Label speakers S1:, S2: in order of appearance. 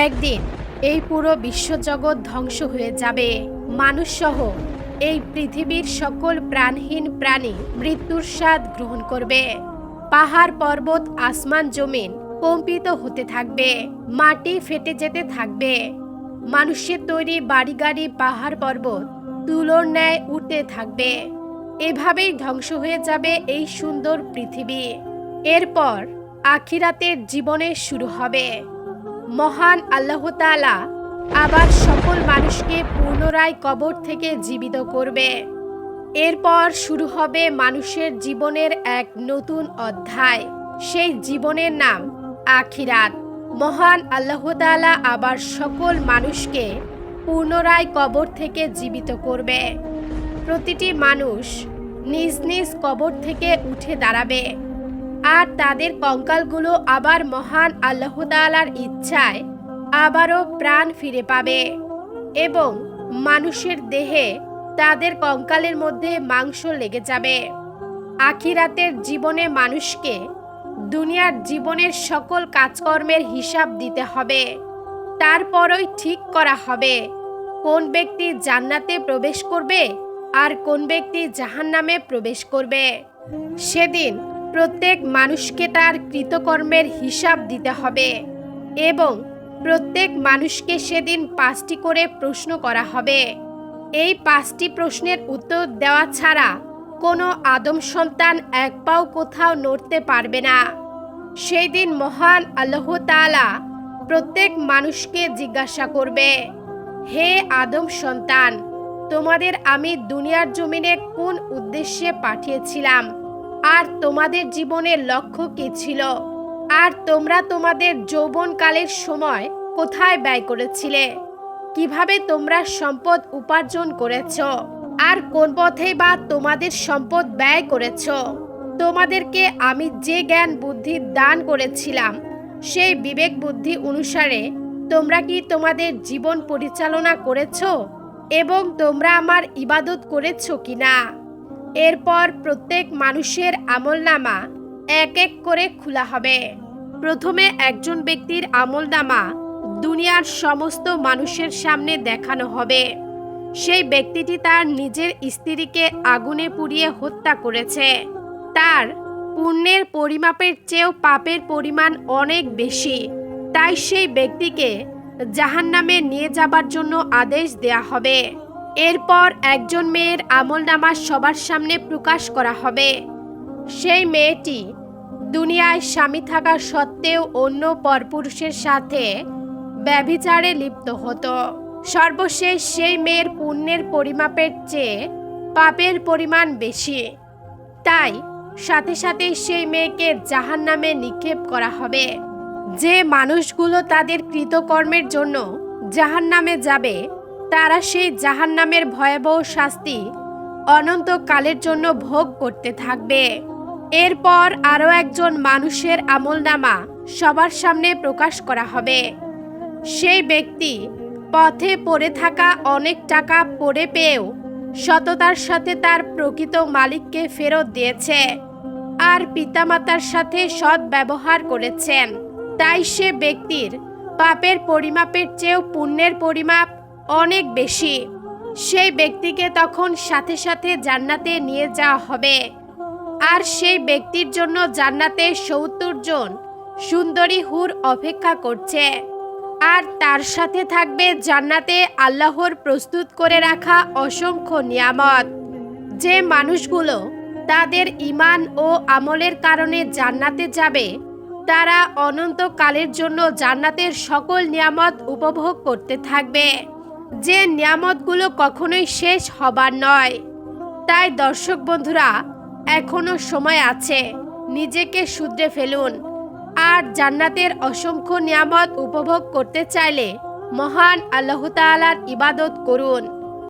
S1: একদিন এই পুরো বিশ্বজগৎ ধ্বংস হয়ে যাবে। মানুষসহ এই পৃথিবীর সকল প্রাণহীন প্রাণী মৃত্যুর স্বাদ গ্রহণ করবে। পাহাড় পর্বত, আসমান জমিন কম্পিত হতে থাকবে। মাটি ফেটে যেতে থাকবে। মানুষের তৈরি বাড়ি গাড়ি পাহাড় পর্বত তুলোর ন্যায় উঠতে থাকবে। এভাবেই ধ্বংস হয়ে যাবে এই সুন্দর পৃথিবী। এরপর আখিরাতের জীবনে শুরু হবে। মহান আল্লাহ তাআলা আবার সকল মানুষকে পুনরায় কবর থেকে জীবিত করবে। এরপর শুরু হবে মানুষের জীবনের এক নতুন অধ্যায়। সেই জীবনের নাম আখিরাত। মহান আল্লাহ তাআলা আবার সকল মানুষকে পুনরায় কবর থেকে জীবিত করবে। প্রতিটি মানুষ নিজ নিজ কবর থেকে উঠে দাঁড়াবে। আর তাদের কঙ্কালগুলো আবার মহান আল্লাহ তাআলার ইচ্ছায় আবারও প্রাণ ফিরে পাবে এবং মানুষের দেহে তাদের কঙ্কালের মধ্যে মাংস লেগে যাবে। আখিরাতের জীবনে মানুষকে দুনিয়ার জীবনের সকল কাজকর্মের হিসাব দিতে হবে। তারপরই ঠিক করা হবে কোন ব্যক্তি জান্নাতে প্রবেশ করবে আর কোন ব্যক্তি জাহান্নামে প্রবেশ করবে। সেদিন প্রত্যেক মানুষকে তার কৃতকর্মের হিসাব দিতে হবে এবং প্রত্যেক মানুষকে সেদিন পাঁচটি করে প্রশ্ন করা হবে। এই পাঁচটি প্রশ্নের উত্তর দেওয়া ছাড়া কোনো আদম সন্তান এক পাও কোথাও নড়তে পারবে না। সেই দিন মহান আল্লাহ তাআলা প্রত্যেক মানুষকে জিজ্ঞাসা করবে, হে আদম সন্তান, তোমাদের আমি দুনিয়ার জমিনে কোন উদ্দেশ্যে পাঠিয়েছিলাম? আর তোমাদের জীবনের লক্ষ্য কী ছিল? আর তোমরা তোমাদের যৌবনকালের সময় কোথায় ব্যয় করেছিলে? কীভাবে তোমরা সম্পদ উপার্জন করেছ? আর কোন পথে বা তোমাদের সম্পদ ব্যয় করেছ? তোমাদেরকে আমি যে জ্ঞান বুদ্ধি দান করেছিলাম, সেই বিবেক বুদ্ধি অনুসারে তোমরা কি তোমাদের জীবন পরিচালনা করেছ? এবং তোমরা আমার ইবাদত করেছ কিনা? এরপর প্রত্যেক মানুষের আমলনামা এক এক করে খোলা হবে। প্রথমে একজন ব্যক্তির আমলনামা দুনিয়ার সমস্ত মানুষের সামনে দেখানো হবে। সেই ব্যক্তিটি তার নিজের স্ত্রীকে আগুনে পুড়িয়ে হত্যা করেছে। তার পুণ্যের পরিমাপের চেয়েও পাপের পরিমাণ অনেক বেশি। তাই সেই ব্যক্তিকে জাহান্নামে নিয়ে যাবার জন্য আদেশ দেয়া হবে। এরপর একজন মেয়ের আমল আমলনামা সবার সামনে প্রকাশ করা হবে। সেই মেয়েটি দুনিয়ায় স্বামী থাকা সত্ত্বেও অন্য পরপুরুষের সাথে ব্যভিচারে লিপ্ত হতো। সর্বশেষ সেই মেয়ের পুণ্যের পরিমাপের চেয়ে পাপের পরিমাণ বেশি। তাই সাথে সাথে সেই মেয়েকে জাহান নামে নিক্ষেপ করা হবে। যে মানুষগুলো তাদের কৃতকর্মের জন্য জাহান নামে যাবে তারা সেই জাহান নামের ভয়াবহ শাস্তি অনন্তকালের জন্য ভোগ করতে থাকবে। এরপর আরও একজন মানুষের আমলনামা সবার সামনে প্রকাশ করা হবে। সেই ব্যক্তি পথে পড়ে থাকা অনেক টাকা পড়ে পেয়েও সততার সাথে তার প্রকৃত মালিককে ফেরত দিয়েছে আর পিতামাতার সাথে সৎ ব্যবহার করেছেন। তাই সে ব্যক্তির পাপের পরিমাপের চেয়েও পুণ্যের পরিমাপ অনেক বেশি। সেই ব্যক্তিকে তখন সাথে সাথে জান্নাতে নিয়ে যাওয়া হবে। আর সেই ব্যক্তির জন্য জান্নাতে সত্তর জন সুন্দরী হুর অপেক্ষা করছে। আর তার সাথে থাকবে জান্নাতে আল্লাহর প্রস্তুত করে রাখা অসংখ্য নিয়ামত। যে মানুষগুলো তাদের ইমান ও আমলের কারণে জান্নাতে যাবে, তারা অনন্তকালের জন্য জান্নাতের সকল নিয়ামত উপভোগ করতে থাকবে। যে নিয়ামতগুলো কখনোই শেষ হবার নয়। তাই দর্শক বন্ধুরা, এখনও সময় আছে, নিজেকে শুধরে ফেলুন। আর জান্নাতের অসংখ্য নিয়ামত উপভোগ করতে চাইলে মহান আল্লাহ ইবাদত করুন।